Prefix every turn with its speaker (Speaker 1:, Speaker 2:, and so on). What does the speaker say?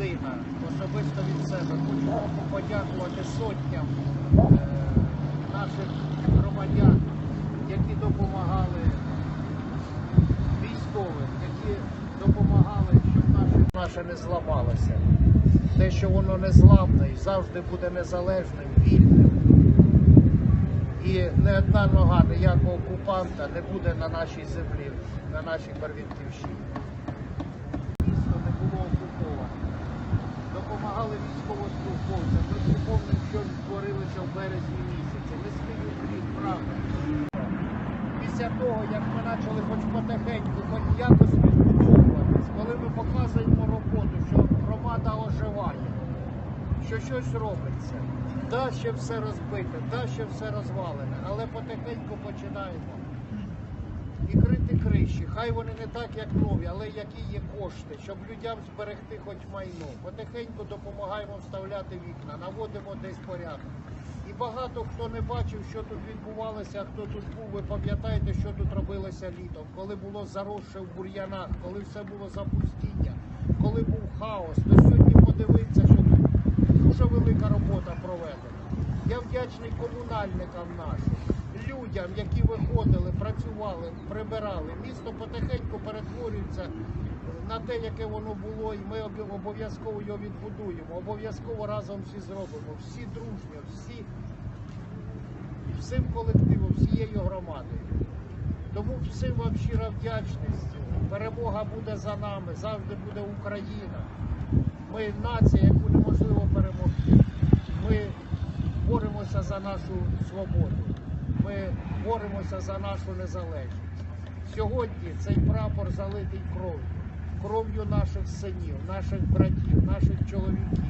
Speaker 1: від себе хочу подякувати сотням е, наших громадян, які допомагали військовим, які допомагали, щоб наше, наше не зламалося. Те, що воно незламне і завжди буде незалежним, вільним. І не одна нога ніякого окупанта не буде на нашій землі, на нашій Барвінківщині. Місто не було окуповане. Допомагали всі що творилося в березні місяці. Низький уклін, правда. Після того, як ми почали хоч потихеньку, хоч якось відбудовуватись, коли ми показуємо роботу, що громада оживає, що щось робиться. Да, ще все розбите, да, ще все розвалене, але потихеньку починаємо. І крити криші. Хай вони не так, як нові, але які є кошти, щоб людям зберегти хоч майно. Потихеньку допомагаємо вставляти вікна, наводимо десь порядок. І багато хто не бачив, що тут відбувалося, хто тут був, ви пам'ятаєте, що тут робилося літом, коли було заросше в бур'янах, коли все було запустіння, коли був хаос, то сьогодні подивитися, що тут дуже велика робота проведена. Я вдячний комунальникам нашим, людям, які виходили, працювали, прибирали. Місто потихеньку перетворюється на те, яке воно було, і ми обов'язково його відбудуємо. Обов'язково разом всі зробимо. Всі дружньо, всі всім колективом, всією громадою. Тому всім вам щира вдячність. Перемога буде за нами, завжди буде Україна. Ми нація, яку неможливо перемогти. Ми боремося за нашу свободу. Ми боремося за нашу незалежність. Сьогодні цей прапор залитий кров'ю, кров'ю наших синів, наших братів, наших чоловіків,